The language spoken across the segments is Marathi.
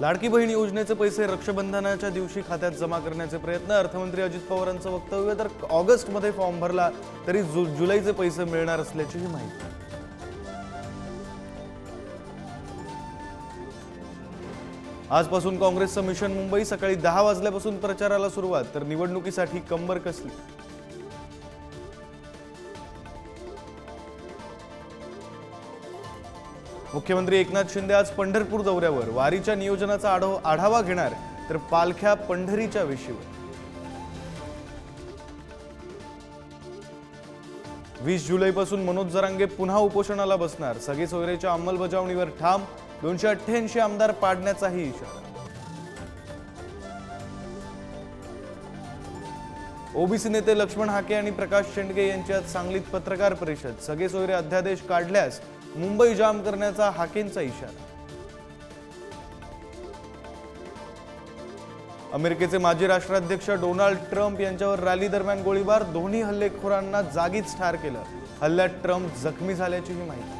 लाडकी बहीण योजनेचे पैसे रक्षाबंधनाच्या दिवशी खात्यात जमा करण्याचे प्रयत्न. अर्थमंत्री अजित पवारांचं वक्तव्य तर ऑगस्टमध्ये फॉर्म भरला तरी जु जुलैचे पैसे मिळणार असल्याचीही माहिती. आजपासून काँग्रेसचं मिशन मुंबई सकाळी दहा वाजल्यापासून प्रचाराला सुरुवात तर निवडणुकीसाठी कंबर कसली? मुख्यमंत्री एकनाथ शिंदे आज पंढरपूर दौऱ्यावर. वारीच्या नियोजनाचा आढाव आढावा घेणार तर पालख्या पंढरीच्या वेशीवर. वीस जुलैपासून मनोज जरांगे पुन्हा उपोषणाला बसणार. सगळे सोयरेच्या अंमलबजावणीवर ठाम दोनशे अठ्ठ्याऐंशी आमदार पाडण्याचाही इशारा. ओबीसी नेते लक्ष्मण हाके आणि प्रकाश शेंडगे यांच्यात सांगलीत पत्रकार परिषद. सगळे सोयरे अध्यादेश काढल्यास मुंबई जाम करण्याचा हाकेंचा इशारा. अमेरिकेचे माजी राष्ट्राध्यक्ष डोनाल्ड ट्रम्प यांच्यावर रॅली दरम्यान गोळीबार दोन्ही हल्लेखोरांना जागीच ठार केलं. हल्ल्यात ट्रम्प जखमी झाल्याचीही माहिती.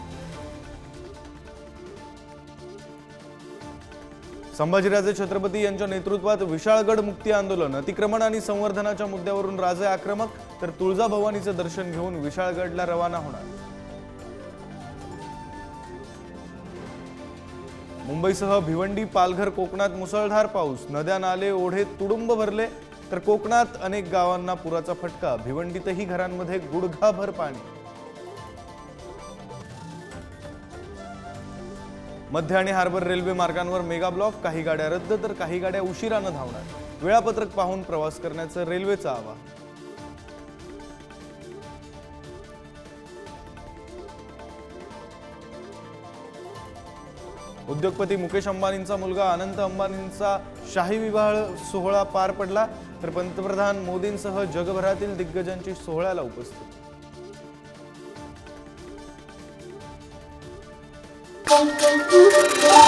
संभाजीराजे छत्रपती यांच्या नेतृत्वात विशाळगड मुक्ती आंदोलन अतिक्रमण आणि संवर्धनाच्या मुद्द्यावरून राजे आक्रमक तर तुळजाभवानीचं दर्शन घेऊन विशाळगडला रवाना होणार. मुंबईसह भिवंडी पालघर कोकणात मुसळधार पाऊस. नद्या नाले ओढे तुडुंब भरले तर कोकणात अनेक गावांना पुराचा फटका. भिवंडीतही घरांमध्ये गुडघाभर पाणी. मध्य आणि हार्बर रेल्वे मार्गांवर मेगा ब्लॉक. काही गाड्या रद्द तर काही गाड्या उशिरानं धावणार. वेळापत्रक पाहून प्रवास करण्याचं रेल्वेचं आवाहन. उद्योगपती मुकेश अंबानींचा मुलगा अनंत अंबानींचा शाही विवाह सोहळा पार पडला तर पंतप्रधान मोदींसह जगभरातील दिग्गजांची सोहळ्याला उपस्थित Thank you.